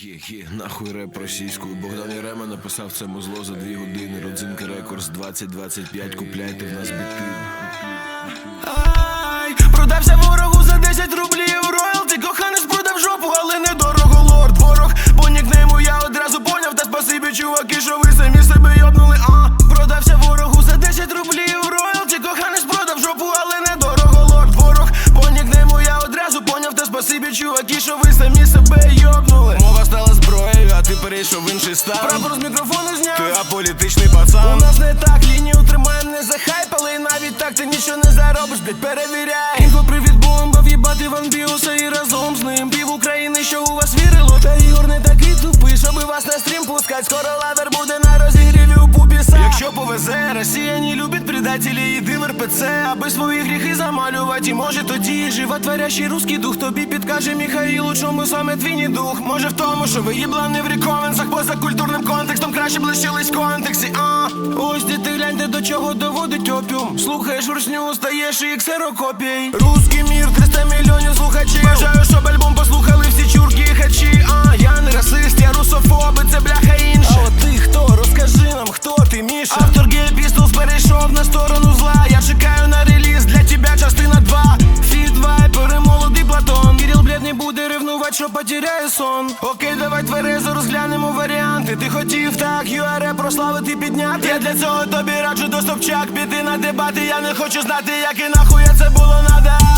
Є-є, нахуй реп російською. Богдан Ярема написав це музло за дві години. Родзинка Рекордс 2025. Купляйте в нас біти. Ай, продався ворогу за 10 рублів роялті Коханець продав жопу, але недорого лорд ворог По нікнейму я одразу поняв Та спасибі, чуваки, що ви самі себе йобнули А, продався ворогу за 10 рублів роялті Коханець продав жопу, але недорого лорд ворог По нікнейму я одразу поняв Та спасибі, чуваки, що ви самі перейшов в інший стан Прапор з мікрофону зняв. Ти аполітичний пацан. У нас не так, лінію тримаємо, не захайпали. І навіть так ти нічого не заробиш, блять, перевіряй. Інфо привіт бомба, в'їбати вам Біуса і разом з ним. Пів України, що у вас вірило. Та Ігор не такий тупий, щоби вас на стрім пускать. Скоро лавер Росія не любить предателі і див РПЦ Аби свої гріхи замалювати, і може тоді Животворящий русський дух. Тобі підкаже Міхаїл, у чому саме твій дух. Може в тому, що ви їблани в рекоменсах Поза культурним контекстом краще блищились в контексті а Ось діти гляньте до чого доводить опіум Слухаєш русню, стаєш і ксерокопій Русський мір, 300 мільйонів слухачів Бажаю, щоб альбом послухали всі чурки і хачі А я не расист, я русофоб, і це бляха інше А от ти хто? Розкажи нам, хто ти, Міша Автор сон. Окей, давай тверезо розглянемо варіанти. Ти хотів так, ЮАРЕ прославити підняти. Я для цього тобі раджу до Собчак Піти на дебати, я не хочу знати, як і нахуя це було надо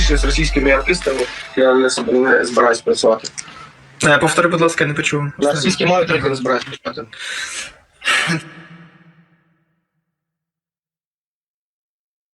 Більше з російськими артистами я не збираюсь працювати. Е, Повтори, будь ласка, я не почув. На російській мові тільки не збираюсь працювати.